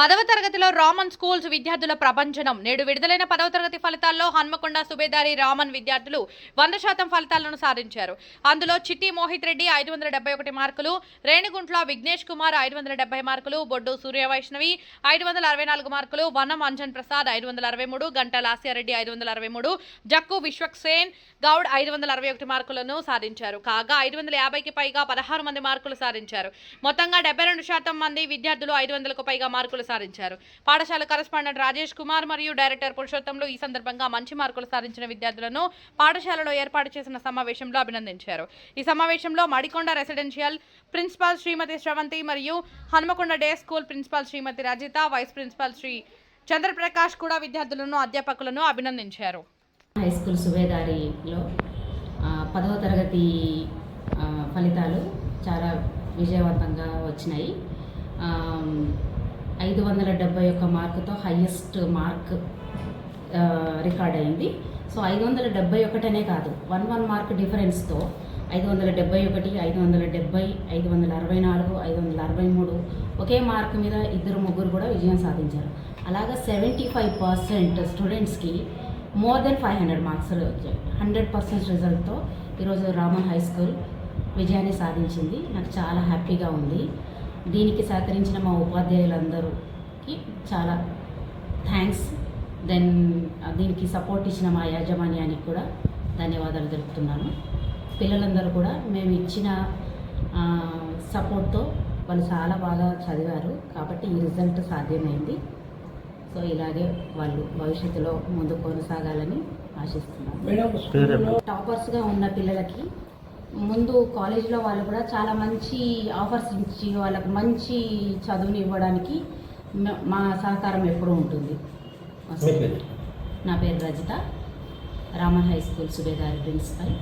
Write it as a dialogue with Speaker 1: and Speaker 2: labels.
Speaker 1: పదవ తరగతిలో రామన్ స్కూల్స్ విద్యార్థుల ప్రపంచనం నేడు విడుదలైన పదవ తరగతి ఫలితాల్లో హన్మకొండ సుబేదారి రామన్ విద్యార్థులు వంద శాతం ఫలితాలను సాధించారు. అందులో చిట్టి మోహిత్ రెడ్డి ఐదు వందల డెబ్బై ఒకటి మార్కులు రేణిగుంట్ల విఘ్నేష్ కుమార్ ఐదు వందల డెబ్బై మార్కులు బొడ్డు సూర్య వైష్ణవి ఐదు వందల అరవై నాలుగు మార్కులు వనం అంజన్ ప్రసాద్ ఐదు వందల అరవై మూడు గంట లాస్యారెడ్డి ఐదు వందల అరవై మూడు జక్కు విశ్వక్సేన్ గౌడ్ ఐదు వందల అరవై ఒకటి మార్కులను సాధించారు. కాగా ఐదు వందల యాభైకి పైగా పదహారు మంది మార్కులు సాధించారు. మొత్తంగా డెబ్బై రెండు శాతం మంది విద్యార్థులు ఐదు వందలకు పైగా మార్కులు సాధించారు పాఠశాల కరస్పాండెంట్ రాజేష్ కుమార్ మరియు డైరెక్టర్ పురుషోత్తంలు ఈ సందర్భంగా మంచి మార్కులు సాధించిన విద్యార్థులను పాఠశాలలో ఏర్పాటు చేసిన సమావేశంలో అభినందించారు. ఈ సమావేశంలో మడికొండ రెసిడెన్షియల్ ప్రిన్సిపాల్ శ్రీమతి శ్రవంతి మరియు Hanumakonda day school principal Shrimati Rajitha vice principal Shri Chandraprakash కూడా విద్యార్థులను అధ్యాపకులను అభినందించారు.
Speaker 2: హై స్కూల్ సుబేదారిలో పదవ తరగతి ఫలితాలు చాలా విజయవంతంగా వచ్చినాయి. ఐదు వందల డెబ్బై ఒక్క మార్కుతో హయ్యెస్ట్ మార్క్ రికార్డ్ అయింది. సో ఐదు వందల డెబ్బై ఒకటనే కాదు వన్ వన్ మార్క్ డిఫరెన్స్తో ఐదు వందల డెబ్బై ఒకటి ఐదు వందల డెబ్బై ఐదు వందల అరవై నాలుగు ఐదు వందల అరవై మూడు ఒకే మార్క్ మీద ఇద్దరు ముగ్గురు కూడా విజయం సాధించారు. అలాగా సెవెంటీ ఫైవ్ పర్సెంట్ స్టూడెంట్స్కి more than five hundred marks hundred percent రిజల్ట్తో ఈరోజు రామన్ హై స్కూల్ విజయాన్ని సాధించింది. నాకు చాలా హ్యాపీగా ఉంది. దీనికి సహకరించిన మా ఉపాధ్యాయులందరూకి చాలా థ్యాంక్స్. దెన్ దీనికి సపోర్ట్ ఇచ్చిన మా యాజమాన్యానికి కూడా ధన్యవాదాలు తెలుపుతున్నాను. పిల్లలందరూ కూడా మేము ఇచ్చిన సపోర్ట్తో వాళ్ళు చాలా బాగా చదివారు కాబట్టి ఈ రిజల్ట్ సాధ్యమైంది. సో ఇలాగే వాళ్ళు భవిష్యత్తులో ముందు కొనసాగాలని ఆశిస్తున్నాను. టాపర్స్గా ఉన్న పిల్లలకి ముందు కాలేజీలో వాళ్ళు కూడా చాలా మంచి ఆఫర్స్ ఇచ్చి వాళ్ళకి మంచి చదువుని ఇవ్వడానికి మ- మా సహకారం ఎప్పుడూ ఉంటుంది. నా పేరు Rajitha. Raman high school Subedari principal.